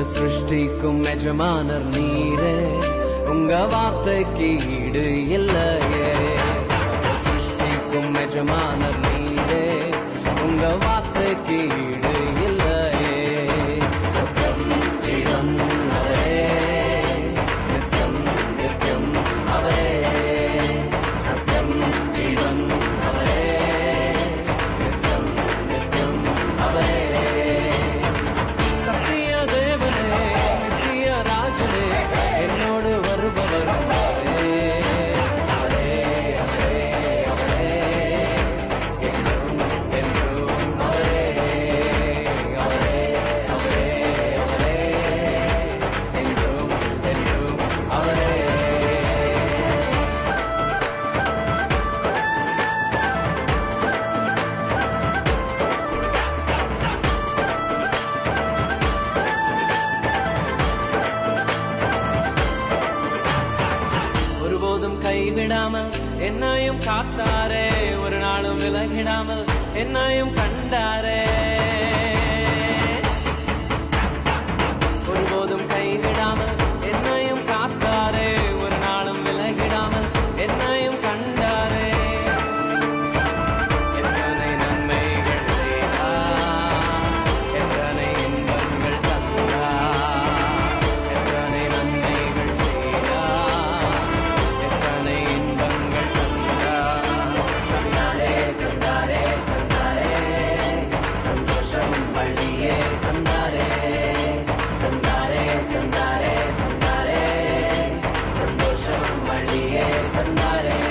சிருஷ்டிக்கும் எஜமானர் நீரே. உங்க வார்த்தைக்கு ஈடு இல்லையே. சிருஷ்டிக்கும் எஜமானர் நீரே. உங்க வார்த்தைக்கு ஈடு இல்லையே. சத்தம் எப்போதும் கைவிடாமல் என்னையும் காத்தாரே ஒரு நாளும் விலகிடாமல் என்னையும் கண்டாரே. Nare, Nare.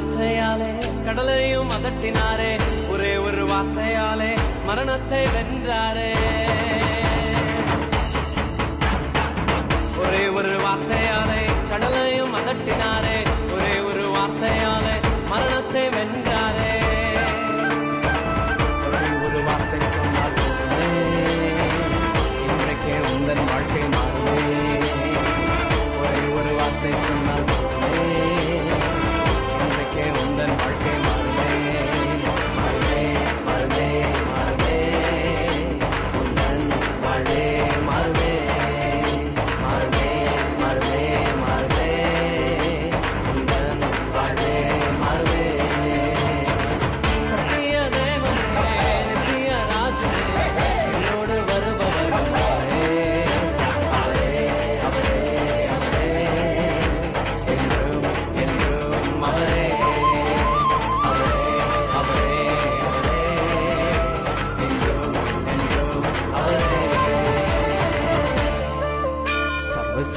வார்த்தையாலே கடலையும் அதட்டினாரே ஒரே ஒரு வார்த்தையாலே மரணத்தை வென்றாரே. ஒரே ஒரு வார்த்தையாலே கடலையும் அதட்டினாரே ஒரே ஒரு வார்த்தை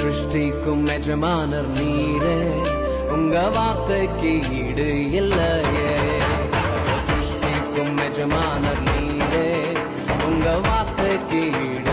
சிருஷ்டிக்கும் எஜமானர் நீரே. உங்க வார்த்தைக்கு ஈடு இல்லையே. சிருஷ்டிக்கும் எஜமானர் நீரே. உங்க வார்த்தைக்கு ஈடு